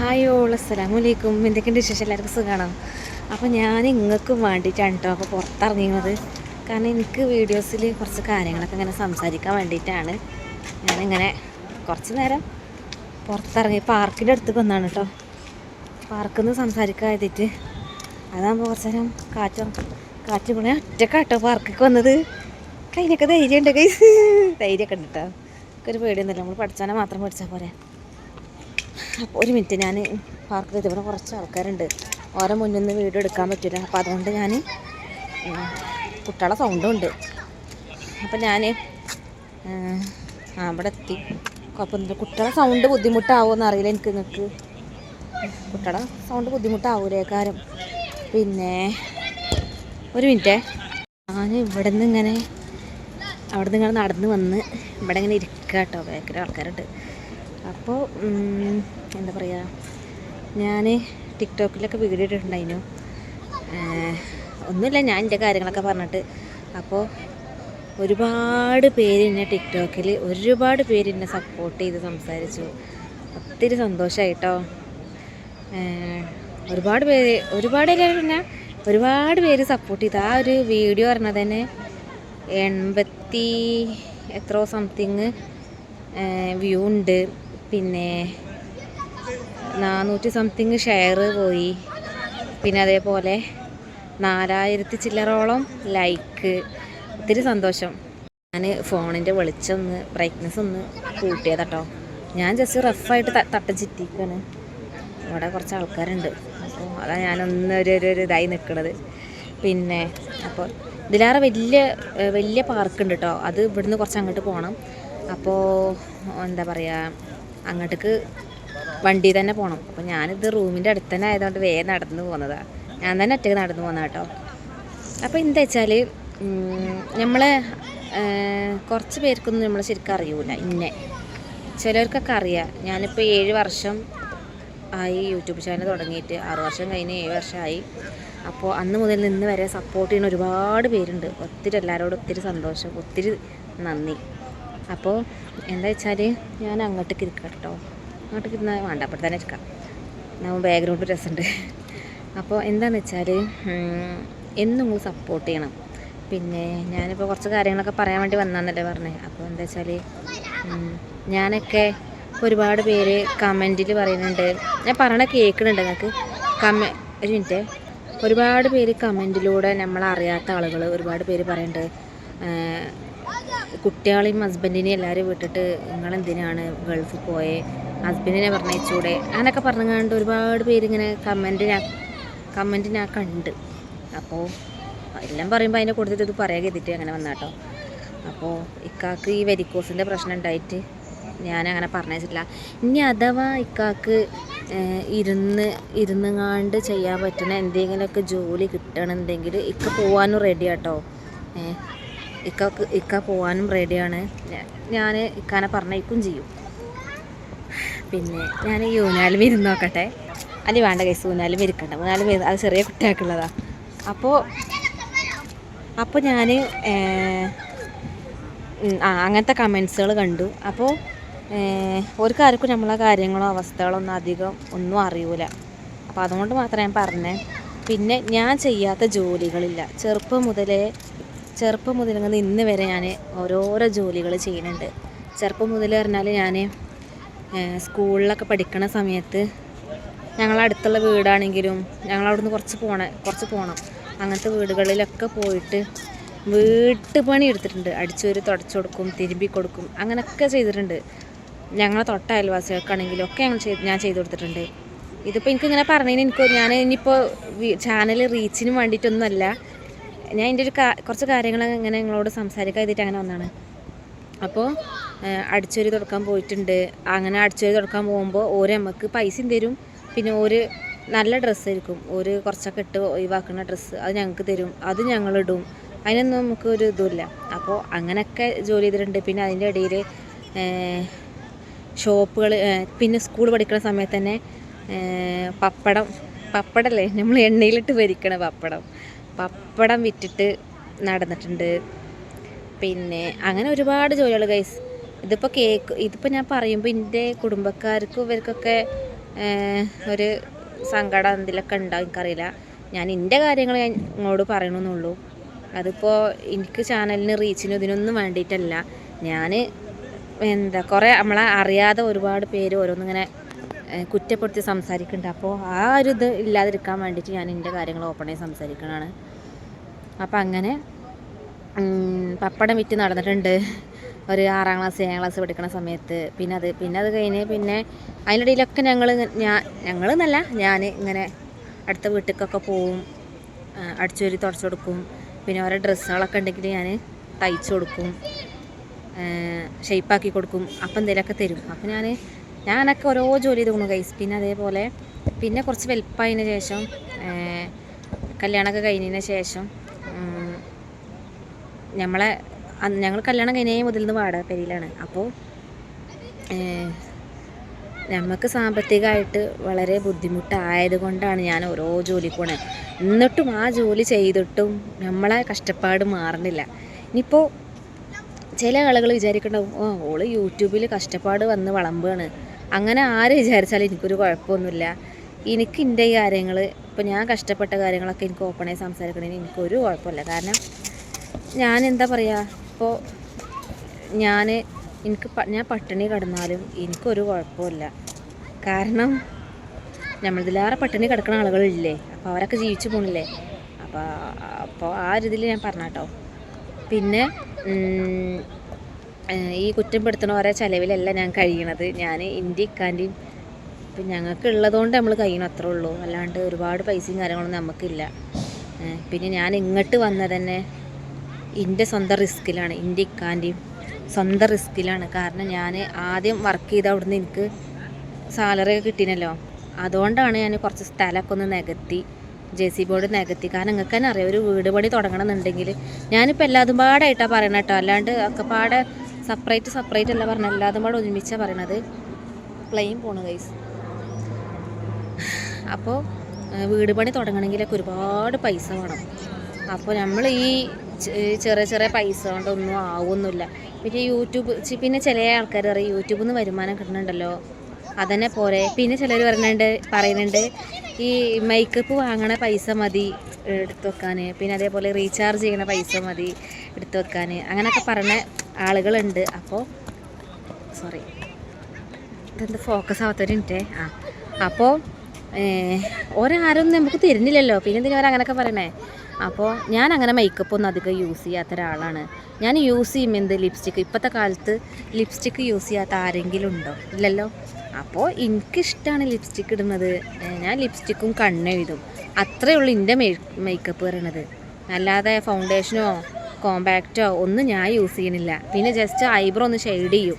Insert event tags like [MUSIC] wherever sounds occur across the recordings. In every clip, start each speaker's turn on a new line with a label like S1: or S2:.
S1: Hi all അസ്സലാമു അലൈക്കും എന്തൊക്കെയുണ്ട് വിശേഷം? എല്ലാവർക്കും സുഖമാണോ അപ്പോൾ ഞാൻ ഇങ്ങൾക്കും വേണ്ടിയിട്ടാണ് കേട്ടോ അപ്പോൾ പുറത്തിറങ്ങിയത് കാരണം എനിക്ക് വീഡിയോസിൽ കുറച്ച് കാര്യങ്ങളൊക്കെ ഇങ്ങനെ സംസാരിക്കാൻ വേണ്ടിയിട്ടാണ് ഞാനിങ്ങനെ കുറച്ച് നേരം പുറത്തിറങ്ങി പാർക്കിന്റെ അടുത്തേക്ക് വന്നാണ് കേട്ടോ പാർക്കിൽ നിന്ന് സംസാരിക്കാൻ എഴുതിയിട്ട് അതാകുമ്പോൾ കുറച്ച് നേരം കാറ്റ് കാറ്റ് കൂടെ ഒറ്റക്കാട്ടോ പാർക്കിലേക്ക് വന്നത്. കയ്യിലൊക്കെ ധൈര്യമുണ്ട് കൈ ധൈര്യമൊക്കെ ഉണ്ട് കേട്ടോ ഒരു പേടിയൊന്നുമില്ല. നമ്മൾ പഠിച്ചാൽ മാത്രം പഠിച്ചാൽ പോരെ. ഒരു മിനിറ്റ് ഞാൻ പാർക്ക് ചെയ്ത് ഇവിടെ കുറച്ച് ആൾക്കാരുണ്ട്. ഓരോ മുന്നിൽ നിന്ന് വീഡിയോ എടുക്കാൻ പറ്റില്ല. അപ്പോൾ അതുകൊണ്ട് ഞാൻ കുട്ടികളെ സൗണ്ടും ഉണ്ട്. അപ്പോൾ ഞാൻ അവിടെ എത്തി. കുഴപ്പമൊന്നുമില്ല കുട്ടികളെ സൗണ്ട് ബുദ്ധിമുട്ടാവുമെന്ന് അറിയില്ല എനിക്ക് നിങ്ങൾക്ക് കുട്ടികളെ സൗണ്ട് ബുദ്ധിമുട്ടാവൂലേ കാര്യം. പിന്നെ ഒരു മിനിറ്റേ. ഞാൻ ഇവിടെ നിന്ന് ഇങ്ങനെ അവിടെ നിന്ന് ഇങ്ങനെ നടന്ന് വന്ന് ഇവിടെ ഇങ്ങനെ ഇരിക്കുക കേട്ടോ ബാക്കിൽ ആൾക്കാരുണ്ട്. അപ്പോൾ എന്താ പറയുക ഞാൻ ടിക്ടോക്കിലൊക്കെ വീഡിയോ ഇട്ടിട്ടുണ്ടായിരുന്നു. ഒന്നുമില്ല ഞാൻ എന്റെ കാര്യങ്ങളൊക്കെ പറഞ്ഞിട്ട്. അപ്പോൾ ഒരുപാട് പേര് എന്നെ ടിക്ടോക്കിൽ ഒരുപാട് പേര് എന്നെ സപ്പോർട്ട് ചെയ്ത് സംസാരിച്ചു. ഒത്തിരി സന്തോഷമായിട്ടോ ഒരുപാട് പേര് ഒരുപാട് പിന്നെ ഒരുപാട് പേര് സപ്പോർട്ട് ചെയ്തു. ആ ഒരു വീഡിയോ പറഞ്ഞത് തന്നെ എൺപത്തി എത്രയോ സംതിങ് വ്യൂ ഉണ്ട്. പിന്നെ നാനൂറ്റി സംതിങ് ഷെയർ പോയി. പിന്നെ അതേപോലെ നാലായിരത്തി ചില്ലറോളം ലൈക്ക് ഒത്തിരി സന്തോഷം. ഞാൻ ഫോണിന്റെ വെളിച്ചം ഒന്ന് ബ്രൈറ്റ്നസ് ഒന്ന് കൂട്ടിയതാട്ടോ. ഞാൻ ജസ്റ്റ് റഫായിട്ട് തട്ടം ചിറ്റിക്കാണ്. ഇവിടെ കുറച്ച് ആൾക്കാരുണ്ട്. അപ്പോൾ അതാ ഞാനൊന്ന് ഒരു ഒരു ഇതായി നിൽക്കണത് പിന്നെ അപ്പോൾ ഇതിലേറെ വലിയ വലിയ പാർക്കുണ്ട് കേട്ടോ അത് ഇവിടുന്ന് കുറച്ച് അങ്ങോട്ട് പോകണം അപ്പോൾ എന്താ പറയുക അങ്ങോട്ടേക്ക് വണ്ടി തന്നെ പോകണം അപ്പോൾ ഞാനിത് റൂമിന്റെ അടുത്ത് തന്നെ ആയതുകൊണ്ട് വേഗം നടന്നു പോകുന്നതാണ് ഞാൻ തന്നെ ഒറ്റയ്ക്ക് നടന്നു പോകുന്ന കേട്ടോ. അപ്പോൾ എന്താ വെച്ചാൽ നമ്മളെ കുറച്ച് പേർക്കൊന്നും നമ്മൾ ശരിക്കും അറിയൂല ഇന്നെ. ചിലർക്കൊക്കെ അറിയാം. ഞാനിപ്പോൾ ഏഴ് വർഷം ആയി യൂട്യൂബ് ചാനൽ തുടങ്ങിയിട്ട്. ആറ് വർഷം കഴിഞ്ഞ് ഏഴ് വർഷമായി അപ്പോൾ അന്ന് മുതൽ നിന്ന് വരെ സപ്പോർട്ട് ചെയ്യുന്ന ഒരുപാട് പേരുണ്ട്. ഒത്തിരി എല്ലാവരോടും ഒത്തിരി സന്തോഷം ഒത്തിരി നന്ദി. അപ്പോൾ എന്താ വെച്ചാൽ ഞാൻ അങ്ങോട്ടേക്ക് ഇരിക്കാം കേട്ടോ. അങ്ങോട്ടേക്ക് ഇരുന്നാൽ വേണ്ട അപ്പോൾ തന്നെ ഇരിക്കാം. നമ്മൾ ബാക്ക്ഗ്രൗണ്ട് രസമുണ്ട് അപ്പോൾ എന്താണെന്ന് വെച്ചാൽ എന്നും നിങ്ങൾ സപ്പോർട്ട് ചെയ്യണം. പിന്നെ ഞാനിപ്പോൾ കുറച്ച് കാര്യങ്ങളൊക്കെ പറയാൻ വേണ്ടി വന്നാന്നല്ലേ പറഞ്ഞത് അപ്പോൾ എന്താ വെച്ചാൽ ഞാനൊക്കെ ഒരുപാട് പേര് കമന്റിൽ പറയുന്നുണ്ട്. ഞാൻ പറയണ കേൾക്കുന്നുണ്ട് നിങ്ങൾക്ക് കമ ഒരു മിനിറ്റ്. ഒരുപാട് പേര് കമന്റിലൂടെ നമ്മളറിയാത്ത ആളുകൾ ഒരുപാട് പേര് പറയുന്നുണ്ട് കുട്ടികളെയും ഹസ്ബൻഡിനെയും എല്ലാവരും വിട്ടിട്ട് നിങ്ങളെന്തിനാണ് ഗൾഫിൽ പോയേ? ഹസ്ബൻഡിനെ പറഞ്ഞയച്ചൂടെ? അങ്ങനെയൊക്കെ പറഞ്ഞുകൊണ്ട് ഒരുപാട് പേരിങ്ങനെ കമന്റിനാ കമന്റിനാ ഞാൻ കമന്റ് ഞാൻ കണ്ട്. അപ്പോൾ എല്ലാം പറയുമ്പോൾ അതിനെ കൊടുത്തിട്ട് ഇത് പറയാൻ കരുതിയിട്ട് അങ്ങനെ വന്നാട്ടോ. അപ്പോൾ ഇക്കാക്ക് ഈ വെരിക്കോസിന്റെ പ്രശ്നം ഉണ്ടായിട്ട് ഞാൻ അങ്ങനെ പറഞ്ഞിട്ടില്ല ഇനി അഥവാ ഇക്കാക്ക് ഇരുന്ന് ഇരുന്നുങ്ങാണ്ട് ചെയ്യാൻ പറ്റുന്ന എന്തെങ്കിലുമൊക്കെ ജോലി കിട്ടണമെന്നുണ്ടെങ്കിൽ ഇക്ക പോകാനും റെഡി ആട്ടോ. ഇക്കാക്ക് ഇക്ക പോകാനും റെഡിയാണ് ഞാൻ ഇക്കാനെ പറഞ്ഞേക്കും ചെയ്യും. പിന്നെ ഞാൻ ഈ ഊനാലും ഇരുന്ന് നോക്കട്ടെ. അല്ല വേണ്ട കൈസ് ഊനാലും ഇരിക്കണ്ട ഊനാലും അത് ചെറിയ കുട്ടിയാക്കുള്ളതാണ് അപ്പോൾ അപ്പോൾ ഞാൻ ആ അങ്ങനത്തെ കമൻസുകൾ കണ്ടു. അപ്പോൾ ഒരു നമ്മളെ കാര്യങ്ങളോ അവസ്ഥകളോ ഒന്നും അധികം ഒന്നും അറിയൂല. അപ്പോൾ അതുകൊണ്ട് മാത്രമേ ഞാൻ പറഞ്ഞേ. പിന്നെ ഞാൻ ചെയ്യാത്ത ജോലികളില്ല. ചെറുപ്പം മുതലേ ചെറുപ്പം മുതൽ അങ്ങനെ ഇന്ന് വരെ ഞാൻ ഓരോരോ ജോലികൾ ചെയ്യുന്നുണ്ട്. ചെറുപ്പം മുതൽ പറഞ്ഞാൽ ഞാൻ സ്കൂളിലൊക്കെ പഠിക്കണ സമയത്ത് ഞങ്ങളടുത്തുള്ള വീടാണെങ്കിലും ഞങ്ങളവിടുന്ന് കുറച്ച് പോണ കുറച്ച് പോകണം അങ്ങനത്തെ വീടുകളിലൊക്കെ പോയിട്ട് വീട്ടുപണി എടുത്തിട്ടുണ്ട്. അടിച്ചൊരു തുടച്ചു കൊടുക്കും തിരുമ്പി കൊടുക്കും അങ്ങനെയൊക്കെ ചെയ്തിട്ടുണ്ട്. ഞങ്ങളെ തൊട്ട അയൽവാസികൾക്കാണെങ്കിലും ഒക്കെ ഞങ്ങൾ ചെയ്ത് ഞാൻ ചെയ്തു കൊടുത്തിട്ടുണ്ട്. ഇതിപ്പോൾ എനിക്കിങ്ങനെ പറഞ്ഞതിന് എനിക്ക് ഞാൻ ഇനിയിപ്പോൾ ചാനൽ റീച്ചിന് വേണ്ടിയിട്ടൊന്നുമല്ല. ഞാൻ എന്റെ ഒരു കുറച്ച് കാര്യങ്ങൾ ഇങ്ങനെ നിങ്ങളോട് സംസാരിക്കാൻ ചെയ്തിട്ട് അങ്ങനെ വന്നാണ് അപ്പോൾ അടിച്ചൊരു തുടക്കാൻ പോയിട്ടുണ്ട്. അങ്ങനെ അടിച്ചൊരു തുടക്കാൻ പോകുമ്പോൾ ഓരോ നമുക്ക് പൈസയും തരും? പിന്നെ ഒരു നല്ല ഡ്രസ്സ് ഡ്രസ്സായിരിക്കും ഒരു കുറച്ചൊക്കെ ഇട്ട് ഒഴിവാക്കുന്ന ഡ്രസ്സ് അത് ഞങ്ങൾക്ക് തരും. അത് ഞങ്ങളിടും അതിനൊന്നും നമുക്ക് ഒരു ഇതുമില്ല. അപ്പോൾ അങ്ങനെയൊക്കെ ജോലി ചെയ്തിട്ടുണ്ട്. പിന്നെ അതിന്റെ ഇടയിൽ ഷോപ്പുകൾ പിന്നെ സ്കൂൾ പഠിക്കുന്ന സമയത്ത് തന്നെ പപ്പടം പപ്പടല്ലേ നമ്മൾ എണ്ണയിലിട്ട് പൊരിക്കണ പപ്പടം. പപ്പടം വിറ്റിട്ട് നടന്നിട്ടുണ്ട്. പിന്നെ അങ്ങനെ ഒരുപാട് ജോലികൾ ഗൈസ് ഇതിപ്പോൾ കേക്ക് ഇതിപ്പോൾ ഞാൻ പറയുമ്പോൾ എന്റെ കുടുംബക്കാർക്കും ഇവർക്കൊക്കെ ഒരു സങ്കടം എന്തിലൊക്കെ ഉണ്ടാവും എനിക്കറിയില്ല. ഞാൻ എന്റെ കാര്യങ്ങൾ ഞാൻ ഇങ്ങോട്ട് പറയണമെന്നുള്ളൂ അതിപ്പോൾ എനിക്ക് ചാനലിന് റീച്ചിനും ഇതിനൊന്നും വേണ്ടിയിട്ടല്ല. ഞാൻ എന്താ കുറേ നമ്മളെ അറിയാതെ ഒരുപാട് പേര് ഓരോന്നിങ്ങനെ കുറ്റപ്പെടുത്തി സംസാരിക്കുന്നുണ്ട് അപ്പോൾ ആ ഒരു ഇത് ഇല്ലാതിരിക്കാൻ വേണ്ടിയിട്ട് ഞാൻ എന്റെ കാര്യങ്ങൾ ഓപ്പണായി സംസാരിക്കണതാണ്. അപ്പം അങ്ങനെ പപ്പടം വിറ്റ് നടന്നിട്ടുണ്ട്. ഒരു ആറാം ക്ലാസ് ഏഴാം ക്ലാസ് പഠിക്കുന്ന സമയത്ത്. പിന്നെ അത് പിന്നെ അത് കഴിഞ്ഞ് പിന്നെ അതിനിടയിലൊക്കെ ഞങ്ങൾ ഞാൻ ഞങ്ങൾ എന്നല്ല ഞാൻ ഇങ്ങനെ അടുത്ത വീട്ടിലേക്കൊക്കെ പോവും. അടിച്ചുവരി തുടച്ചു കൊടുക്കും. പിന്നെ ഓരോ ഡ്രസ്സുകളൊക്കെ ഉണ്ടെങ്കിൽ ഞാൻ തയ്ച്ചു കൊടുക്കും. ഷെയ്പ്പാക്കി കൊടുക്കും. അപ്പം എന്തെങ്കിലുമൊക്കെ തരും. അപ്പം ഞാൻ ഞാനൊക്കെ ഓരോ ജോലി ചെയ്തു ഗൈസ് പിന്നെ അതേപോലെ പിന്നെ കുറച്ച് വലുപ്പായതിന് ശേഷം കല്യാണമൊക്കെ കഴിഞ്ഞതിന് ശേഷം നമ്മളെ ഞങ്ങൾ കല്യാണം കഴിഞ്ഞേ മുതൽ നിന്ന് വാടക പെരിയിലാണ് അപ്പോൾ നമുക്ക് സാമ്പത്തികമായിട്ട് വളരെ ബുദ്ധിമുട്ടായത് കൊണ്ടാണ് ഞാൻ ഓരോ ജോലിക്ക് പോണത് എന്നിട്ടും ആ ജോലി ചെയ്തിട്ടും നമ്മളെ കഷ്ടപ്പാട് മാറുന്നില്ല. ഇനിയിപ്പോൾ ചില ആളുകൾ വിചാരിക്കണ്ടാവും ഓ ഓൾ യൂട്യൂബിൽ കഷ്ടപ്പാട് വന്ന് വളമ്പാണ്. അങ്ങനെ ആര് വിചാരിച്ചാലും എനിക്കൊരു കുഴപ്പമൊന്നുമില്ല. എനിക്ക് എന്റെ ഈ കാര്യങ്ങൾ ഇപ്പോൾ ഞാൻ കഷ്ടപ്പെട്ട കാര്യങ്ങളൊക്കെ എനിക്ക് ഓപ്പണായി സംസാരിക്കണതിന് എനിക്കൊരു കുഴപ്പമില്ല. കാരണം ഞാൻ എന്താ പറയുക ഇപ്പോൾ ഞാൻ എനിക്ക് ഞാൻ പട്ടിണി കിടന്നാലും എനിക്കൊരു കുഴപ്പമില്ല. കാരണം നമ്മളിതിലേറെ പട്ടിണി കിടക്കുന്ന ആളുകളില്ലേ അപ്പോൾ അവരൊക്കെ ജീവിച്ചു പോണില്ലേ? അപ്പോൾ അപ്പോൾ ആ ഒരു ഇതിൽ ഞാൻ പറഞ്ഞാട്ടോ. പിന്നെ ഈ കുറ്റം കുറ്റപ്പെടുത്തണവരെ ചിലവിലല്ല ഞാൻ കഴിയണത്. ഞാൻ എന്റെ ഇപ്പം ഞങ്ങൾക്ക് ഉള്ളതുകൊണ്ട് നമ്മൾ കഴിയണം അത്രേ ഉള്ളൂ. അല്ലാണ്ട് ഒരുപാട് പൈസയും കാര്യങ്ങളൊന്നും നമുക്കില്ല. പിന്നെ ഞാൻ ഇങ്ങോട്ട് വന്നത് തന്നെ എന്റെ സ്വന്തം റിസ്കിലാണ് എന്റെ ഇക്കാന്റെയും സ്വന്തം റിസ്കിലാണ് കാരണം ഞാൻ ആദ്യം വർക്ക് ചെയ്ത അവിടുന്ന് എനിക്ക് സാലറി ഒക്കെ കിട്ടീനല്ലോ അതുകൊണ്ടാണ് ഞാൻ കുറച്ച് സ്ഥലമൊക്കെ ഒന്ന് നികത്തി ജെ സി ബോർഡ് നികത്തി. കാരണം നിങ്ങൾക്ക് തന്നെ അറിയാം ഒരു വീട് പണി തുടങ്ങണമെന്നുണ്ടെങ്കിൽ ഞാനിപ്പോൾ എല്ലാതും പാടായിട്ടാണ് പറയണ കേട്ടോ. അല്ലാണ്ട് ഒക്കെ പാടെ സെപ്പറേറ്റ് സെപ്പറേറ്റ് അല്ല പറഞ്ഞത്. എല്ലാതും പാടെ ഒരുമിച്ചാണ് പറയണത്. പ്ലെയിൻ പോണു ഗൈസ് അപ്പോൾ വീട് പണി തുടങ്ങണമെങ്കിലൊക്കെ ഒരുപാട് പൈസ വേണം. അപ്പോൾ നമ്മൾ ഈ ചെറിയ ചെറിയ പൈസ കൊണ്ടൊന്നും ആവുന്നില്ല പിന്നെ യൂട്യൂബ് പിന്നെ ചില ആൾക്കാർ പറയും യൂട്യൂബിൽ നിന്ന് വരുമാനം കിട്ടുന്നുണ്ടല്ലോ അതന്നെ പോരെ. പിന്നെ ചിലർ പറയുന്നുണ്ട് പറയുന്നുണ്ട് ഈ മേക്കപ്പ് വാങ്ങണ പൈസ മതി എടുത്തു വെക്കാൻ പിന്നെ അതേപോലെ റീചാർജ് ചെയ്യണ പൈസ മതി എടുത്തു വെക്കാൻ അങ്ങനെയൊക്കെ പറയുന്ന ആളുകളുണ്ട്. അപ്പോൾ സോറി ഇതെന്ത് ഫോക്കസ് ആവാത്തൊരു ആ. അപ്പോൾ ഒരാരും നമുക്ക് തരുന്നില്ലല്ലോ. പിന്നെ എന്തിനാ അവരങ്ങനൊക്കെ പറയണേ? അപ്പോൾ ഞാൻ അങ്ങനെ മേക്കപ്പ് ഒന്നും അധികം യൂസ് ചെയ്യാത്ത ഒരാളാണ്. ഞാൻ യൂസ് ചെയ്യും എന്ത് ലിപ്സ്റ്റിക്ക് ഇപ്പോഴത്തെ കാലത്ത് ലിപ്സ്റ്റിക്ക് യൂസ് ചെയ്യാത്ത ആരെങ്കിലും ഉണ്ടോ? ഇല്ലല്ലോ? അപ്പോൾ എനിക്കിഷ്ടമാണ് ലിപ്സ്റ്റിക്ക് ഇടുന്നത്. ഞാൻ ലിപ്സ്റ്റിക്കും കണ്ണെഴുതും അത്രയേ ഉള്ളൂ എന്റെ മേക്കപ്പ് പറയണത്. അല്ലാതെ ഫൗണ്ടേഷനോ കോമ്പാക്റ്റോ ഒന്നും ഞാൻ യൂസ് ചെയ്യണില്ല. പിന്നെ ജസ്റ്റ് ഐബ്രോ ഒന്ന് ഷെയ്ഡ് ചെയ്യും.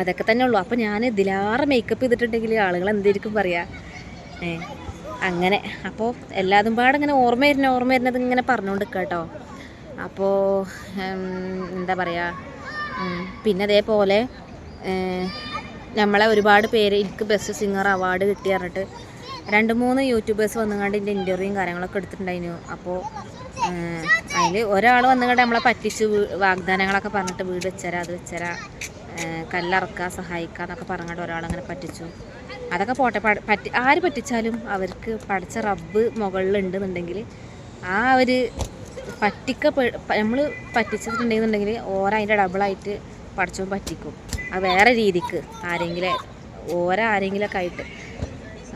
S1: അതൊക്കെ തന്നെ ഉള്ളൂ. അപ്പോൾ ഞാൻ ഇതിലാറെ മേക്കപ്പ് ചെയ്തിട്ടുണ്ടെങ്കിൽ ആളുകൾ എന്തായിരിക്കും പറയുക അങ്ങനെ. അപ്പോൾ എല്ലാതും പാടങ്ങനെ ഓർമ്മ വരുന്ന ഓർമ്മ വരുന്നത് ഇങ്ങനെ പറഞ്ഞുകൊണ്ട് കേട്ടോ അപ്പോൾ എന്താ പറയുക പിന്നെ അതേപോലെ നമ്മളെ ഒരുപാട് പേര് എനിക്ക് ബെസ്റ്റ് സിംഗർ അവാർഡ് കിട്ടി പറഞ്ഞിട്ട് രണ്ട് മൂന്ന് യൂട്യൂബേഴ്സ് വന്നുകൊണ്ട് എന്റെ ഇന്റർവ്യൂയും കാര്യങ്ങളൊക്കെ എടുത്തിട്ടുണ്ടായിരുന്നു അപ്പോൾ അതിൽ ഒരാൾ വന്നുകൊണ്ട് നമ്മളെ പറ്റിച്ച് വാഗ്ദാനങ്ങളൊക്കെ പറഞ്ഞിട്ട് വീട് വെച്ചരാ അത് വെച്ചരാ. കല്ലിറക്കുക സഹായിക്കുക എന്നൊക്കെ പറഞ്ഞിട്ട് ഒരാളങ്ങനെ പറ്റിച്ചു. അതൊക്കെ പോട്ടെ പറ്റി ആര് പറ്റിച്ചാലും അവർക്ക് പഠിച്ച റബ്ബ് മുകളിലുണ്ടെന്നുണ്ടെങ്കിൽ ആ ഒരു പറ്റിക്ക നമ്മൾ പറ്റിച്ചിട്ടുണ്ടെന്നുണ്ടെങ്കിൽ ഓരോ അതിന്റെ ഡബിളായിട്ട് പഠിച്ചു പറ്റിക്കും. അത് വേറെ രീതിക്ക് ആരെങ്കിലും ഓരോ ആരെങ്കിലുമൊക്കെ ആയിട്ട്.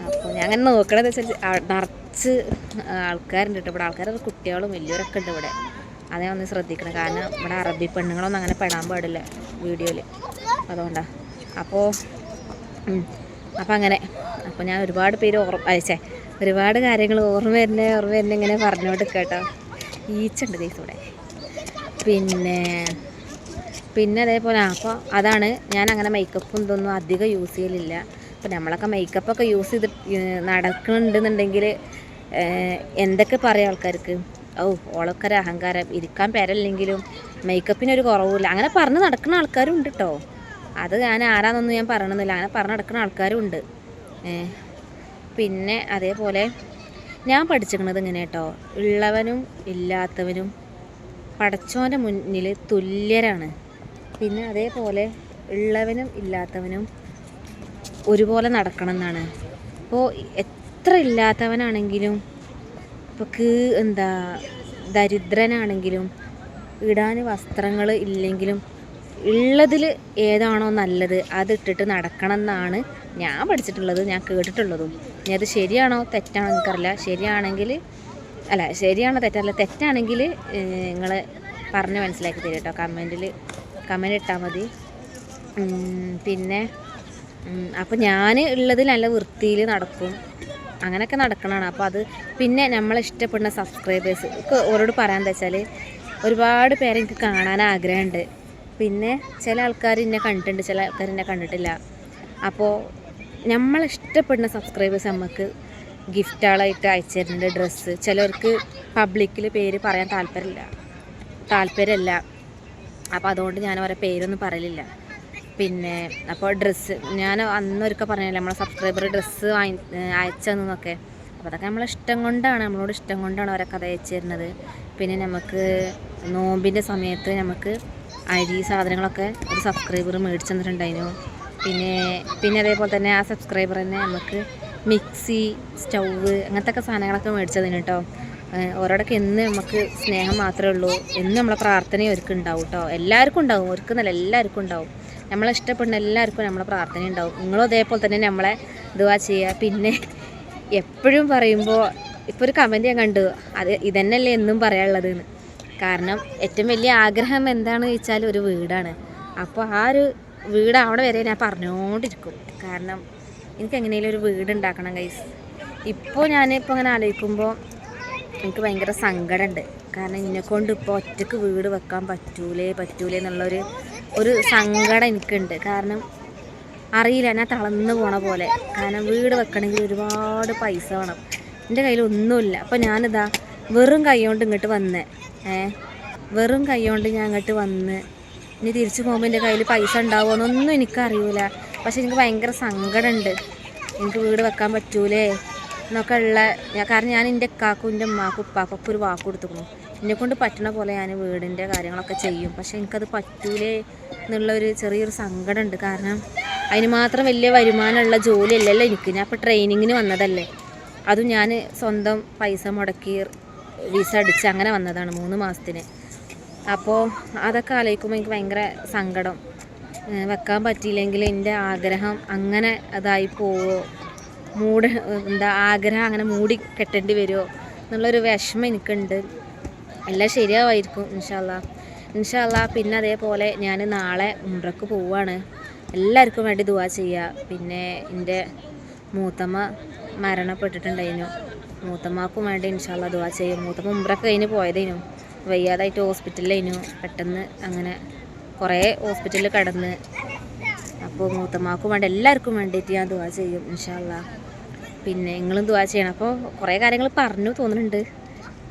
S1: അപ്പോൾ ഞാൻ അങ്ങനെ നോക്കണതെന്ന് വെച്ചാൽ നിറച്ച് ആൾക്കാരുണ്ട് ഇവിടെ ആൾക്കാർ കുട്ടികളും വലിയവരൊക്കെ ഉണ്ട് ഇവിടെ. അതേ ഒന്ന് ശ്രദ്ധിക്കണം. കാരണം ഇവിടെ അറബി പെണ്ണുങ്ങളൊന്നും അങ്ങനെ പെടാൻ പാടില്ല വീഡിയോയിൽ. അതുകൊണ്ടാണ് അപ്പോൾ അപ്പം അങ്ങനെ. അപ്പോൾ ഞാൻ ഒരുപാട് പേര് ഓർമ്മ അയച്ചേ ഒരുപാട് കാര്യങ്ങൾ ഓർമ്മ വരുന്നേ ഓർമ്മ വരുന്നേ ഇങ്ങനെ പറഞ്ഞുകൊണ്ട് കേട്ടോ ഈച്ചുണ്ട് ദൈവം ഇവിടെ പിന്നെ പിന്നെ അതേപോലെ അപ്പോൾ അതാണ് ഞാൻ അങ്ങനെ മേക്കപ്പും ഇതൊന്നും അധികം യൂസ് ചെയ്യലില്ല. അപ്പോൾ നമ്മളൊക്കെ മേക്കപ്പൊക്കെ യൂസ് ചെയ്ത് നടക്കുന്നുണ്ടെന്നുണ്ടെങ്കിൽ എന്തൊക്കെ പറയാം ആൾക്കാർക്ക്? ഓ ഓളക്കൊരു അഹങ്കാരം. ഇരിക്കാൻ പേരല്ലെങ്കിലും മേക്കപ്പിനൊരു കുറവില്ല അങ്ങനെ പറഞ്ഞ് നടക്കുന്ന ആൾക്കാരും ഉണ്ട് കേട്ടോ അത് ഞാൻ ആരാന്നൊന്നും ഞാൻ പറയണമെന്നില്ല അങ്ങനെ പറഞ്ഞ് നടക്കുന്ന ആൾക്കാരും ഉണ്ട് പിന്നെ അതേപോലെ ഞാൻ പഠിച്ചിരിക്കണത് ഇങ്ങനെ കേട്ടോ ഉള്ളവനും ഇല്ലാത്തവനും പടച്ചോന്റെ മുന്നിൽ തുല്യരാണ്. പിന്നെ അതേപോലെ ഉള്ളവനും ഇല്ലാത്തവനും ഒരുപോലെ നടക്കണം എന്നാണ്. അപ്പോൾ എത്ര ഇല്ലാത്തവനാണെങ്കിലും ഇപ്പോൾ കീ എന്താ ദരിദ്രനാണെങ്കിലും ഇടാൻ വസ്ത്രങ്ങൾ ഇല്ലെങ്കിലും ഉള്ളതിൽ ഏതാണോ നല്ലത് അതിട്ടിട്ട് നടക്കണം എന്നാണ് ഞാൻ പഠിച്ചിട്ടുള്ളത് ഞാൻ കേട്ടിട്ടുള്ളതും. ഇനി അത് ശരിയാണോ തെറ്റാണോ എനിക്കറിയില്ല. ശരിയാണെങ്കിൽ അല്ല ശരിയാണോ തെറ്റല്ല തെറ്റാണെങ്കിൽ നിങ്ങൾ പറഞ്ഞ് മനസ്സിലാക്കി തരും കേട്ടോ. കമന്റിൽ കമന്റ് ഇട്ടാൽ മതി. പിന്നെ അപ്പോൾ ഞാൻ ഉള്ളതിൽ നല്ല വൃത്തിയിൽ നടക്കും. അങ്ങനെയൊക്കെ നടക്കണതാണ്. അപ്പോൾ അത് പിന്നെ നമ്മളെ ഇഷ്ടപ്പെടുന്ന സബ്സ്ക്രൈബേഴ്സ് ഓരോട് പറയാൻ വെച്ചാൽ ഒരുപാട് പേരെ എനിക്ക് കാണാൻ ആഗ്രഹമുണ്ട്. പിന്നെ ചില ആൾക്കാർ എന്നെ കണ്ടിട്ടുണ്ട് ചില ആൾക്കാർ എന്നെ കണ്ടിട്ടില്ല. അപ്പോൾ നമ്മളെ ഇഷ്ടപ്പെടുന്ന സബ്സ്ക്രൈബേഴ്സ് നമുക്ക് ഗിഫ്റ്റുകളായിട്ട് അയച്ചു തരുന്നുണ്ട് ഡ്രസ്സ് ചിലർക്ക് പബ്ലിക്കിൽ പേര് പറയാൻ താല്പര്യമില്ല. താല്പര്യമല്ല. അപ്പോൾ അതുകൊണ്ട് ഞാൻ അവരെ പേരൊന്നും പറയലില്ല. പിന്നെ അപ്പോൾ ഡ്രസ്സ് ഞാൻ അന്നൊരുക്കെ പറഞ്ഞില്ല നമ്മളെ സബ്സ്ക്രൈബർ ഡ്രസ്സ് വാങ്ങി അയച്ചതെന്നൊക്കെ അപ്പോൾ അതൊക്കെ നമ്മളെ ഇഷ്ടം കൊണ്ടാണ് നമ്മളോട് ഇഷ്ടം കൊണ്ടാണ് അവരൊക്കെ അത് അയച്ചു തരുന്നത്. പിന്നെ നമുക്ക് നോമ്പിന്റെ സമയത്ത് നമുക്ക് അരി സാധനങ്ങളൊക്കെ ഒരു സബ്സ്ക്രൈബർ മേടിച്ചു തന്നിട്ടുണ്ടായിരുന്നു. പിന്നെ പിന്നെ അതേപോലെ തന്നെ ആ സബ്സ്ക്രൈബർ തന്നെ നമുക്ക് മിക്സി സ്റ്റൗവ് അങ്ങനത്തെ ഒക്കെ സാധനങ്ങളൊക്കെ മേടിച്ചു തന്നു കേട്ടോ ഓരോടൊക്കെ എന്ന് നമുക്ക് സ്നേഹം മാത്രമേ ഉള്ളൂ. എന്ന് നമ്മളെ പ്രാർത്ഥനയും അവർക്ക് ഉണ്ടാവും കേട്ടോ എല്ലാവർക്കും ഉണ്ടാവും. ഒരുക്കുന്നല്ല എല്ലാവർക്കും ഉണ്ടാവും. നമ്മളെ ഇഷ്ടപ്പെടുന്ന എല്ലാവർക്കും നമ്മളെ പ്രാർത്ഥന ഉണ്ടാവും. നിങ്ങളും അതേപോലെ തന്നെ നമ്മളെ ഇതുവാ ചെയ്യുക. പിന്നെ എപ്പോഴും പറയുമ്പോൾ ഇപ്പോൾ ഒരു കമന്റ് ഞാൻ കണ്ടു. അത് ഇതന്നെയല്ലേ എന്നും പറയാനുള്ളത് കാരണം ഏറ്റവും വലിയ ആഗ്രഹം എന്താണെന്ന് ചോദിച്ചാൽ ഒരു വീടാണ്. അപ്പോൾ ആ ഒരു വീട് അവിടെ വരെ ഞാൻ പറഞ്ഞുകൊണ്ടിരിക്കും കാരണം എനിക്ക് എങ്ങനെയും ഒരു വീട് ഉണ്ടാക്കണം കൈസ് ഇപ്പോൾ ഞാനിപ്പോൾ അങ്ങനെ ആലോചിക്കുമ്പോൾ എനിക്ക് ഭയങ്കര സങ്കടമുണ്ട്. കാരണം എന്നെക്കൊണ്ട് ഇപ്പോൾ ഒറ്റയ്ക്ക് വീട് വെക്കാൻ പറ്റൂലേ പറ്റൂലേ എന്നുള്ളൊരു ഒരു സങ്കടം എനിക്കുണ്ട്. കാരണം അറിയില്ല ഞാൻ തളർന്നു പോണ പോലെ. കാരണം വീട് വെക്കണമെങ്കിൽ ഒരുപാട് പൈസ വേണം. എന്റെ കയ്യിൽ ഒന്നുമില്ല അപ്പോൾ ഞാനിതാ വെറും കൈ കൊണ്ട് ഇങ്ങോട്ട് വന്നേ ഏ വെറും കൈ കൊണ്ട് ഞാൻ ഇങ്ങോട്ട് വന്ന് ഇനി തിരിച്ചു പോകുമ്പോൾ എന്റെ കയ്യിൽ പൈസ ഉണ്ടാവുമോ ഉണ്ടാവുമെന്നൊന്നും എനിക്കറിയില്ല പക്ഷെ എനിക്ക് ഭയങ്കര സങ്കടമുണ്ട്. എനിക്ക് വീട് വെക്കാൻ പറ്റൂലേ എന്നൊക്കെ ഉള്ള കാരണം ഞാൻ എന്റെ അക്കാക്കും എന്റെ ഉമ്മാക്കും ഉപ്പാക്കും ഒക്കെ ഒരു വാക്ക് കൊടുത്തുക്കുന്നു എന്നെ കൊണ്ട് പറ്റണ പോലെ ഞാൻ വീടിന്റെ കാര്യങ്ങളൊക്കെ ചെയ്യും. പക്ഷെ എനിക്കത് പറ്റൂലേ എന്നുള്ളൊരു ചെറിയൊരു സങ്കടമുണ്ട്. കാരണം അതിന് മാത്രം വലിയ വരുമാനമുള്ള ജോലിയല്ലല്ലോ എനിക്ക്. ഞാൻ ഇപ്പോൾ ട്രെയിനിങ്ങിന് വന്നതല്ലേ. അതും ഞാൻ സ്വന്തം പൈസ മുടക്കി വിസ അടിച്ച് അങ്ങനെ വന്നതാണ് മൂന്ന് മാസത്തിന്. അപ്പോൾ അതൊക്കെ ആലോചിക്കുമ്പോൾ എനിക്ക് ഭയങ്കര സങ്കടം. വെക്കാൻ പറ്റിയില്ലെങ്കിൽ എന്റെ ആഗ്രഹം അങ്ങനെ അതായി പോവോ? മൂട് എന്താ ആഗ്രഹം അങ്ങനെ മൂടി കെട്ടേണ്ടി വരുമോ എന്നുള്ളൊരു വിഷമം എനിക്കുണ്ട്. എല്ലാം ശരിയാവായിരിക്കും ഇൻഷാല്ല ഇൻഷാല്ല പിന്നെ അതേപോലെ ഞാൻ നാളെ ഉംറക്ക് പോവാണ്. എല്ലാവർക്കും വേണ്ടി ദുവാ ചെയ്യുക പിന്നെ എന്റെ മൂത്തമ്മ മരണപ്പെട്ടിട്ടുണ്ടായിരുന്നു മൂത്തമ്മക്കും വേണ്ടി ഇൻഷാല്ല ദുവാ ചെയ്യും. മൂത്തമ്മ ഉംറക്ക് കഴിഞ്ഞ് പോയതേനു. വയ്യാതായിട്ട് ഹോസ്പിറ്റലിലായിരുന്നു പെട്ടെന്ന് അങ്ങനെ കുറേ ഹോസ്പിറ്റലിൽ കടന്ന്. അപ്പോൾ മൂത്തമ്മക്കും വേണ്ടി എല്ലാവർക്കും വേണ്ടിയിട്ട് ഞാൻ ദുവാ ചെയ്യും ഇൻഷാല്ല പിന്നെ നിങ്ങളും ദുവാ ചെയ്യണം. അപ്പോൾ കുറേ കാര്യങ്ങൾ പറഞ്ഞു തോന്നുന്നുണ്ട്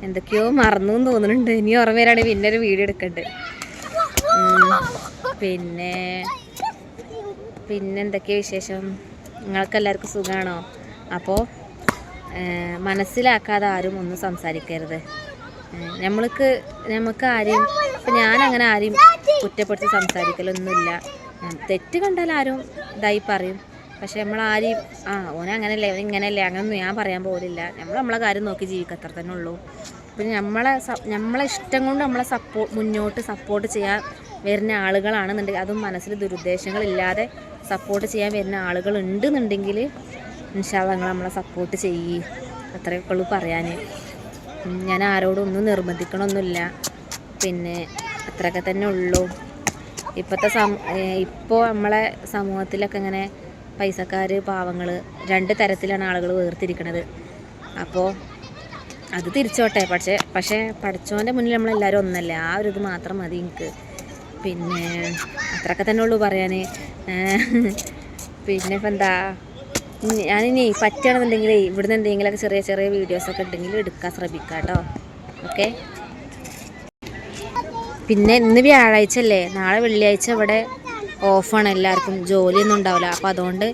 S1: എന്തൊക്കെയോ മറന്നു തോന്നുന്നുണ്ട്. ഇനി ഓർമ്മ വരാണെങ്കിൽ പിന്നെ ഒരു വീഡിയോ എടുക്കണ്ട്. പിന്നെ പിന്നെ എന്തൊക്കെയാ വിശേഷം? നിങ്ങൾക്ക് എല്ലാവർക്കും സുഖമാണോ അപ്പോൾ മനസ്സിലാക്കാതെ ആരും ഒന്നും സംസാരിക്കരുത്. നമ്മൾക്ക് നമുക്ക് ആരെയും ഇപ്പം ഞാനങ്ങനെ ആരെയും കുറ്റപ്പെടുത്തി സംസാരിക്കലൊന്നുമില്ല. തെറ്റ് കണ്ടാൽ ആരും ഇതായി പറയും. പക്ഷെ നമ്മൾ ആരെയും ആ ഓന അങ്ങനെയല്ലേ ഇങ്ങനല്ലേ അങ്ങനൊന്നും ഞാൻ പറയാൻ പോലില്ല. നമ്മൾ നമ്മളെ കാര്യം നോക്കി ജീവിക്കുക അത്ര തന്നെ ഉള്ളൂ. പിന്നെ നമ്മളെ നമ്മളെ ഇഷ്ടം കൊണ്ട് നമ്മളെ സപ്പോ മുന്നോട്ട് സപ്പോർട്ട് ചെയ്യാൻ വരുന്ന ആളുകളാണെന്നുണ്ടെങ്കിൽ അതും മനസ്സിൽ ദുരുദ്ദേശങ്ങളില്ലാതെ സപ്പോർട്ട് ചെയ്യാൻ വരുന്ന ആളുകൾ ഉണ്ടെന്നുണ്ടെങ്കിൽ ഇൻഷാല്ല നിങ്ങൾ നമ്മളെ സപ്പോർട്ട് ചെയ്യ്. അത്രയൊക്കെ ഉള്ളൂ പറയാൻ ഞാൻ ആരോടും ഒന്നും നിർബന്ധിക്കണമൊന്നുമില്ല പിന്നെ അത്രയൊക്കെ തന്നെ ഉള്ളൂ. ഇപ്പോഴത്തെ സമൂ ഇപ്പോൾ നമ്മളെ സമൂഹത്തിലൊക്കെ ഇങ്ങനെ പൈസക്കാർ പാവങ്ങൾ രണ്ട് തരത്തിലാണ് ആളുകൾ വേർതിരിക്കണത്. അപ്പോൾ അത് തിരിച്ചോട്ടെ. പക്ഷേ പക്ഷേ പഠിച്ചോന്റെ മുന്നിൽ നമ്മളെല്ലാവരും ഒന്നല്ലേ? ആ ഒരു ഇത് മാത്രം മതി എനിക്ക്. പിന്നെ അത്രയൊക്കെ തന്നെ ഉള്ളൂ പറയാൻ പിന്നെ ഇപ്പം എന്താ? ഞാനിനി പറ്റുകയാണെന്നുണ്ടെങ്കിൽ ഇവിടുന്ന് എന്തെങ്കിലുമൊക്കെ ചെറിയ ചെറിയ വീഡിയോസൊക്കെ ഉണ്ടെങ്കിൽ എടുക്കാൻ ശ്രമിക്കാം കേട്ടോ. ഓക്കെ പിന്നെ ഇന്ന് വ്യാഴാഴ്ച അല്ലേ? നാളെ വെള്ളിയാഴ്ച ഇവിടെ ഓഫാണ് എല്ലാവർക്കും ജോലിയൊന്നും ഉണ്ടാവില്ല. അപ്പോൾ അതുകൊണ്ട്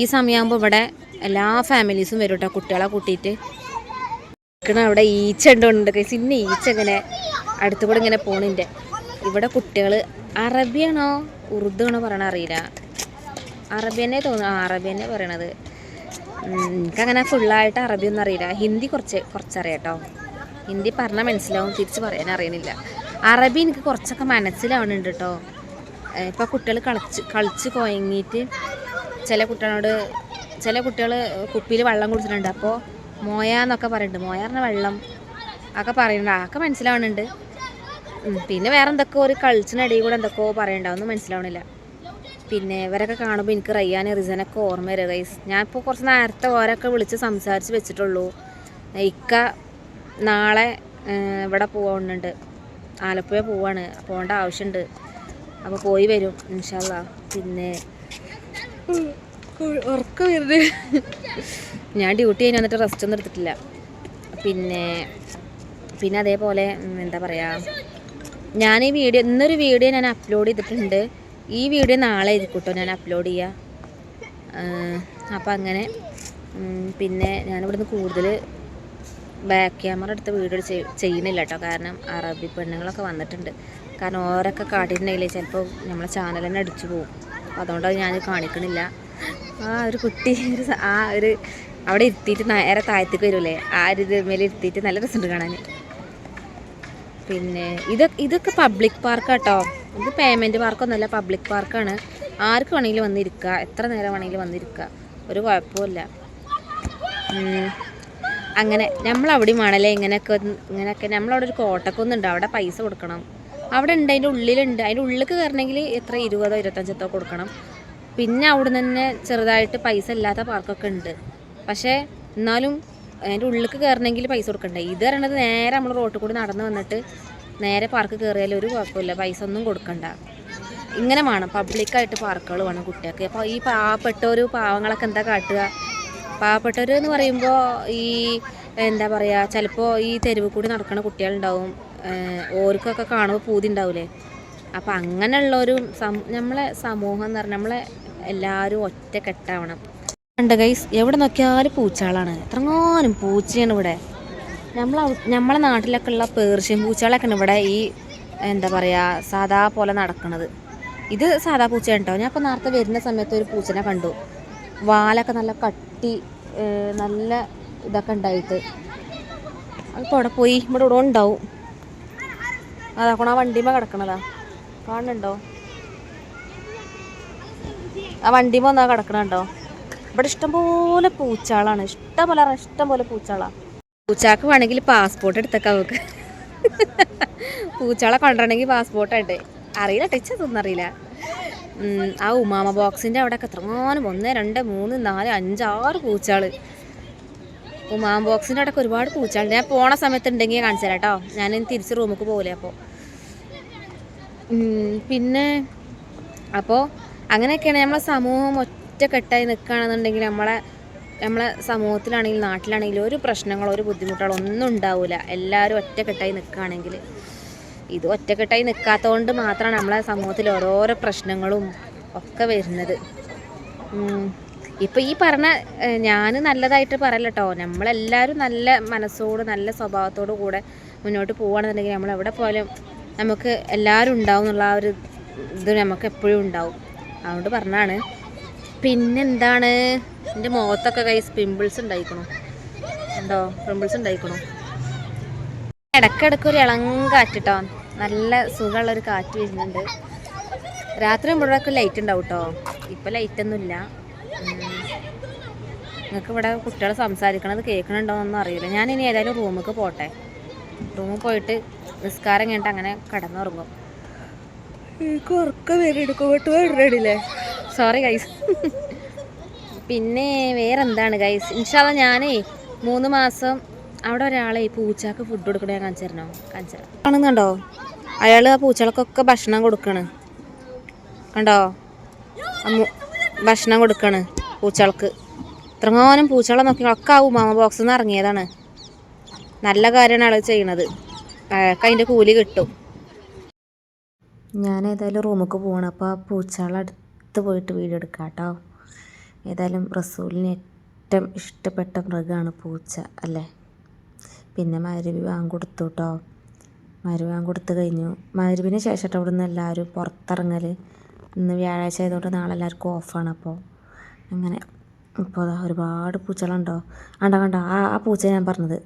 S1: ഈ സമയമാകുമ്പോൾ ഇവിടെ എല്ലാ ഫാമിലീസും വരും കേട്ടോ കുട്ടികളെ കൂട്ടിയിട്ട്. നിൽക്കണ അവിടെ ഈച്ച ഉണ്ടോണ്ട് പിന്നെ ഈച്ച ഇങ്ങനെ അടുത്തു കൂടെ ഇങ്ങനെ പോണിന്റെ ഇവിടെ കുട്ടികൾ അറബിയാണോ ഉറുദു ആണോ പറയണ അറിയില്ല. അറബി തന്നെ തോന്നുന്നു അറബി തന്നെ പറയണത്. എനിക്കങ്ങനെ ഫുള്ളായിട്ട് അറബി ഒന്നും അറിയില്ല. ഹിന്ദി കുറച്ച് കുറച്ചറിയാം കേട്ടോ ഹിന്ദി പറഞ്ഞാൽ മനസ്സിലാവും തിരിച്ച് പറയാൻ അറിയണില്ല. അറബി എനിക്ക് കുറച്ചൊക്കെ മനസ്സിലാവണുണ്ട് കേട്ടോ ഇപ്പോൾ കുട്ടികൾ കളിച്ച് കളിച്ച് കുഴങ്ങിയിട്ട് ചില കുട്ടികളോട് ചില കുട്ടികൾ കുപ്പിയിൽ വെള്ളം കുടിച്ചിട്ടുണ്ട്. അപ്പോൾ മോയ എന്നൊക്കെ പറയുന്നുണ്ട് മോയ പറഞ്ഞ വെള്ളം ഒക്കെ പറയുന്നുണ്ട് ആക്കെ മനസ്സിലാവുന്നുണ്ട് പിന്നെ വേറെ എന്തൊക്കെയോ ഒരു കളിച്ചിനടിയിൽ കൂടെ എന്തൊക്കെയോ ഒന്നും മനസ്സിലാവണില്ല. പിന്നെ ഇവരൊക്കെ കാണുമ്പോൾ എനിക്ക് റയ്യാൻ റിസനൊക്കെ ഓർമ്മ വരിക ഗൈസ് ഞാനിപ്പോൾ കുറച്ച് നേരത്തെ ഓരൊക്കെ വിളിച്ച് സംസാരിച്ച് വെച്ചിട്ടുള്ളൂ. ഇക്ക നാളെ ഇവിടെ പോകുന്നുണ്ട് ആലപ്പുഴ പോവാണ്. പോകേണ്ട ആവശ്യമുണ്ട് അപ്പോൾ പോയി വരും ഇൻഷാല്ല പിന്നെ ഉറക്കം വരുന്നത് ഞാൻ ഡ്യൂട്ടി കഴിഞ്ഞ് വന്നിട്ട് റെസ്റ്റ് ഒന്നും എടുത്തിട്ടില്ല. പിന്നെ പിന്നെ അതേപോലെ എന്താ പറയുക ഞാൻ ഈ വീഡിയോ ഇന്നൊരു വീഡിയോ ഞാൻ അപ്ലോഡ് ചെയ്തിട്ടുണ്ട്. ഈ വീഡിയോ നാളെ ആയിരിക്കും കേട്ടോ ഞാൻ അപ്ലോഡ് ചെയ്യുക അപ്പം അങ്ങനെ പിന്നെ ഞാനിവിടുന്ന് കൂടുതൽ ബാക്ക് ക്യാമറ എടുത്ത് വീഡിയോ ചെയ്- ചെയ്യുന്നില്ല കേട്ടോ. കാരണം അറബി പെണ്ണുങ്ങളൊക്കെ വന്നിട്ടുണ്ട്. കാരണം ഓരൊക്കെ കാട്ടിയിട്ടുണ്ടെങ്കിൽ ചിലപ്പോൾ നമ്മളെ ചാനൽ തന്നെ അടിച്ചു പോകും അതുകൊണ്ടത് അതുകൊണ്ട് അത് ഞാൻ കാണിക്കണില്ല. ആ ഒരു കുട്ടി ആ ഒരു അവിടെ ഇരുത്തിയിട്ട് നേരെ താഴത്തേക്ക് വരൂലേ? ആ ഒരു ഇത് ഇരുത്തിയിട്ട് നല്ല രസമുണ്ട് കാണാൻ. പിന്നെ ഇത് ഇതൊക്കെ പബ്ലിക് പാർക്ക് കേട്ടോ ഇത് പേയ്മെന്റ് പാർക്കൊന്നുമല്ല പബ്ലിക് പാർക്കാണ് ആർക്ക് വേണമെങ്കിലും വന്നിരിക്കുക എത്ര നേരം വേണമെങ്കിലും വന്നിരിക്കുക ഒരു കുഴപ്പമില്ല. അങ്ങനെ നമ്മൾ നമ്മളവിടെയും വേണമല്ലേ ഇങ്ങനെയൊക്കെ ഇങ്ങനെയൊക്കെ നമ്മളവിടെ ഒരു കോട്ടക്കൊന്നുണ്ട് അവിടെ പൈസ കൊടുക്കണം. അവിടെ ഉണ്ട് അതിന്റെ ഉള്ളിലുണ്ട്. അതിന്റെ ഉള്ളിലേക്ക് കയറണമെങ്കിൽ എത്ര? ഇരുപതോ ഇരുപത്തഞ്ചത്തോ കൊടുക്കണം. പിന്നെ അവിടെ തന്നെ ചെറുതായിട്ട് പൈസ ഇല്ലാത്ത പാർക്കൊക്കെ ഉണ്ട്. പക്ഷേ എന്നാലും അതിന്റെ ഉള്ളിലേക്ക് കയറണമെങ്കിൽ പൈസ കൊടുക്കണ്ടേ? ഇത് പറയണത് നേരെ നമ്മൾ റോട്ടിൽ കൂടി നടന്ന് വന്നിട്ട് നേരെ പാർക്ക് കയറിയാലും ഒരു കുഴപ്പമില്ല. പൈസ ഒന്നും കൊടുക്കണ്ട. ഇങ്ങനെ വേണം. പബ്ലിക്കായിട്ട് പാർക്കുകൾ വേണം കുട്ടികൾക്ക്. അപ്പോൾ ഈ പാവപ്പെട്ട പാവങ്ങളൊക്കെ എന്താ കാട്ടുക? പാവപ്പെട്ടവർ എന്ന് പറയുമ്പോൾ ഈ എന്താ പറയുക ചിലപ്പോൾ ഈ തെരുവ് കൂടി നടക്കുന്ന കുട്ടികളുണ്ടാവും. ഓർക്കൊക്കെ കാണുമ്പോൾ പൂതി ഉണ്ടാവില്ലേ അപ്പം അങ്ങനെയുള്ളൊരു സം നമ്മളെ സമൂഹം എന്ന് പറഞ്ഞാൽ നമ്മളെ എല്ലാവരും ഒറ്റക്കെട്ടാവണം. കണ്ട ഗൈസ് എവിടെ നോക്കിയാലും പൂച്ചകളാണ്. എത്രങ്ങാനും പൂച്ചയാണ് ഇവിടെ. നമ്മൾ നമ്മളെ നാട്ടിലൊക്കെ ഉള്ള പേർഷ്യൻ പൂച്ചകളൊക്കെയാണ് ഇവിടെ ഈ എന്താ പറയുക സാധാ പോലെ നടക്കുന്നത് ഇത് സാധാ പൂച്ചയാണ് കേട്ടോ ഞാൻ ഇപ്പോൾ നേരത്തെ വരുന്ന സമയത്ത് ഒരു പൂച്ചനെ കണ്ടു. വാലൊക്കെ നല്ല കട്ടി നല്ല ഇതൊക്കെ ഉണ്ടായിട്ട്. അതിപ്പോൾ അവിടെ പോയി ഇവിടെ ഇവിടെ ഉണ്ടാവും. അതാക്കണ ആ വണ്ടിമ കിടക്കണതാ. കാണുന്നുണ്ടോ? ആ വണ്ടിമ ഒന്നാ കിടക്കണുണ്ടോ? ഇവിടെ ഇഷ്ടംപോലെ പൂച്ചാളാണ് ഇഷ്ടംപോലെ ഇഷ്ടംപോലെ പൂച്ചാളാ പൂച്ചാക്ക് വേണമെങ്കിൽ പാസ്പോർട്ട് എടുത്തേക്കാം അവക്ക് പൂച്ചാളെ കൊണ്ടുവരണമെങ്കിൽ പാസ്പോർട്ട് ഉണ്ട്. അറിയില്ല ടച്ചതൊന്നും അറിയില്ല. ഉം, ആ ഉമാമ ബോക്സിന്റെ അവിടെയൊക്കെ എത്രങ്ങാനും ഒന്ന് രണ്ട് മൂന്ന് നാല് അഞ്ച് ആറ് പൂച്ചകൾ ഉമാമ ബോക്സിന്റെ അവിടെയൊക്കെ ഒരുപാട് പൂച്ചകൾ ഞാൻ പോണ സമയത്ത് ഉണ്ടെങ്കിൽ കാണിച്ചു തരാം കേട്ടോ ഞാൻ തിരിച്ച് റൂമിലേക്ക് പോകില്ല അപ്പോൾ പിന്നെ അപ്പോൾ അങ്ങനെയൊക്കെയാണ് നമ്മളെ സമൂഹം ഒറ്റക്കെട്ടായി നിൽക്കുകയാണെന്നുണ്ടെങ്കിൽ നമ്മളെ നമ്മളെ സമൂഹത്തിലാണെങ്കിലും നാട്ടിലാണെങ്കിലും ഒരു പ്രശ്നങ്ങളോ ഒരു ബുദ്ധിമുട്ടുകളോ ഒന്നും ഉണ്ടാവില്ല എല്ലാവരും ഒറ്റക്കെട്ടായി നിൽക്കുകയാണെങ്കിൽ ഇത് ഒറ്റക്കെട്ടായി നിൽക്കാത്തതുകൊണ്ട് മാത്രമാണ് നമ്മളെ സമൂഹത്തിൽ ഓരോരോ പ്രശ്നങ്ങളും ഒക്കെ വരുന്നത്. ഇപ്പം ഈ പറഞ്ഞ ഞാൻ നല്ലതായിട്ട് പറയല കേട്ടോ നമ്മളെല്ലാവരും നല്ല മനസ്സോട് നല്ല സ്വഭാവത്തോടു കൂടെ മുന്നോട്ട് പോവുകയാണെന്നുണ്ടെങ്കിൽ നമ്മൾ എവിടെ പോയാലും നമുക്ക് എല്ലാവരും ഉണ്ടാവും എന്നുള്ള ആ ഒരു ഇത് നമുക്ക് എപ്പോഴും ഉണ്ടാവും. അതുകൊണ്ട് പറഞ്ഞാണ് പിന്നെന്താണ്? എന്റെ മുഖത്തൊക്കെ കൈസ് പിമ്പിൾസ് ഉണ്ടായിക്കണോ. ഉണ്ടോ? പിമ്പിൾസ് ഉണ്ടായിക്കണു. ഇടയ്ക്കിടയ്ക്ക് ഒരു ഇളം കാറ്റിട്ടോ. നല്ല സുഖമുള്ളൊരു കാറ്റ് വരുന്നുണ്ട്. രാത്രി മുഴുവൊക്കെ ലൈറ്റ് ഉണ്ടാവും കേട്ടോ ഇപ്പം ലൈറ്റൊന്നുമില്ല നിങ്ങൾക്ക് ഇവിടെ കുട്ടികൾ സംസാരിക്കണത് കേൾക്കണുണ്ടോയെന്നൊന്നും അറിയില്ല. ഞാൻ ഇനി ഏതായാലും റൂമിലേക്ക് പോട്ടെ. റൂമിൽ പോയിട്ട് നിസ്കാരം കഴിഞ്ഞിട്ട് അങ്ങനെ കിടന്നുറങ്ങും. എനിക്ക് ഉറക്കം വരെടുക്കോട്ടില്ലേ സോറി ഗൈസ് പിന്നെ വേറെന്താണ് ഗൈസ് ഇൻഷാല്ല ഞാനേ മൂന്ന് മാസം അവിടെ ഒരാളെ ഈ പൂച്ചക്ക് ഫുഡ് കൊടുക്കണ ഞാൻ കാണിച്ചിരുന്നോ തരണോ കാണിച്ചു കാണുന്നുണ്ടോ? അയാൾ ആ പൂച്ചകൾക്കൊക്കെ ഭക്ഷണം കൊടുക്കണ്. കണ്ടോ? ഭക്ഷണം കൊടുക്കണ് പൂച്ചകൾക്ക്. ഇത്രങ്ങാനും പൂച്ചകളെ നോക്കി ഒക്കെ ആ ഉമാമ ബോക്സിൽ നിന്ന് ഇറങ്ങിയതാണ്. നല്ല കാര്യമാണ് അയാൾ ചെയ്യണത്. അയാൾക്ക് അതിന്റെ കൂലി കിട്ടും. ഞാൻ ഏതായാലും റൂമൊക്കെ പോകണം അപ്പോൾ ആ പൂച്ചകളെ അടുത്ത് പോയിട്ട് വീഡിയോ എടുക്കാം കേട്ടോ. ഏതായാലും റസൂലിന് ഏറ്റവും ഇഷ്ടപ്പെട്ട മൃഗമാണ് പൂച്ച അല്ലേ? പിന്നെ മരുവി വാങ്ങിക്കൊടുത്തു കേട്ടോ മരുവി കൊടുത്തു കഴിഞ്ഞു. മരുവിന് ശേഷം അവിടെ നിന്ന് എല്ലാവരും പുറത്തിറങ്ങൽ ഇന്ന് വ്യാഴാഴ്ച ആയതുകൊണ്ട് നാളെ എല്ലാവർക്കും ഓഫാണ് അപ്പോൾ അങ്ങനെ ഇപ്പോൾ അതാ ഒരുപാട് പൂച്ചകളുണ്ടോ? കണ്ട കണ്ട? ആ ആ പൂച്ച ഞാൻ പറഞ്ഞത്.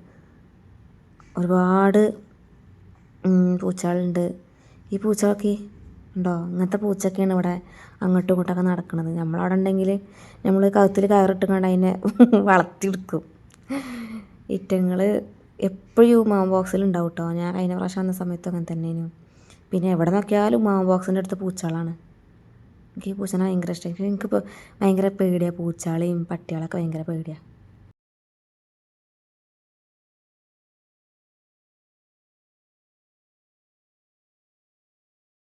S1: ഒരുപാട് പൂച്ചകളുണ്ട്. ഈ പൂച്ചകളൊക്കെ ഉണ്ടോ? ഇങ്ങനത്തെ പൂച്ചയൊക്കെയാണ് ഇവിടെ അങ്ങോട്ടും ഇങ്ങോട്ടൊക്കെ നടക്കുന്നത് നമ്മളവിടെ ഉണ്ടെങ്കിൽ നമ്മൾ കഴുത്തിൽ കയറിട്ട് കണ്ട് അതിനെ [LAUGHS] വളർത്തിയെടുക്കും. ഇറ്റങ്ങൾ എപ്പോഴും മാം ബോക്സിൽ ഉണ്ടാവും കേട്ടോ ഞാൻ കഴിഞ്ഞ പ്രാവശ്യം വന്ന സമയത്ത് അങ്ങനെ തന്നെയാണ് പിന്നെ എവിടെ നോക്കിയാലും മാം ബോക്സിന്റെ അടുത്ത് പൂച്ചകളാണ്. എനിക്ക് ഈ പൂച്ചനെ ഭയങ്കര ഇഷ്ടം. എനിക്കിപ്പോൾ ഭയങ്കര പേടിയാണ് പൂച്ചകളെയും പട്ടികളൊക്കെ ഭയങ്കര പേടിയാണ്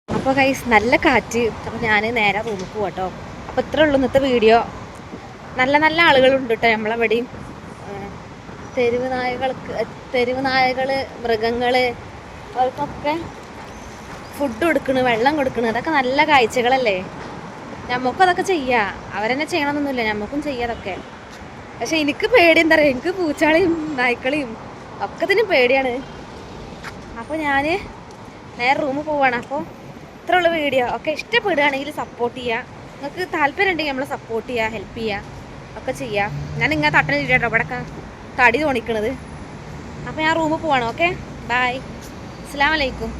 S1: അപ്പോൾ കൈസ് നല്ല കാറ്റ്. അപ്പോൾ ഞാൻ നേരെ റൂമിൽ പോകട്ടോ കേട്ടോ അപ്പോൾ ഇത്രേ ഉള്ളൂ ഇന്നത്തെ വീഡിയോ നല്ല നല്ല ആളുകളുണ്ട് കേട്ടോ നമ്മളെവിടെയും. തെരുവ് നായകൾക്ക് തെരുവ് നായകൾ മൃഗങ്ങൾ അവർക്കൊക്കെ ഫുഡ് കൊടുക്കണ് വെള്ളം കൊടുക്കണ്. അതൊക്കെ നല്ല കാഴ്ചകളല്ലേ? നമുക്കും അതൊക്കെ ചെയ്യാം. അവരെന്നെ ചെയ്യണമെന്നൊന്നുമില്ല നമുക്കും ചെയ്യാം അതൊക്കെ. പക്ഷെ എനിക്ക് പേടി എന്താ പറയുക എനിക്ക് പൂച്ചാളിയും നായ്ക്കളെയും ഒക്കെ തന്നെ പേടിയാണ്. അപ്പോൾ ഞാൻ നേരെ റൂമിൽ പോവാണ്. അപ്പോൾ ഉള്ള വീഡിയോ ഒക്കെ ഇഷ്ടപ്പെടുകയാണെങ്കിൽ സപ്പോർട്ട് ചെയ്യുക നിങ്ങൾക്ക് താല്പര്യം ഉണ്ടെങ്കിൽ നമ്മളെ സപ്പോർട്ട് ചെയ്യുക ഹെൽപ്പ് ചെയ്യുക ഒക്കെ ചെയ്യാം. ഞാൻ ഇങ്ങനെ തട്ടണ കേട്ടോ ഇവിടെ തടി തോണിക്കണത്. അപ്പോൾ ഞാൻ റൂമിൽ പോവാണ് ഓക്കെ ബായ് അസ്സാം വലൈക്കും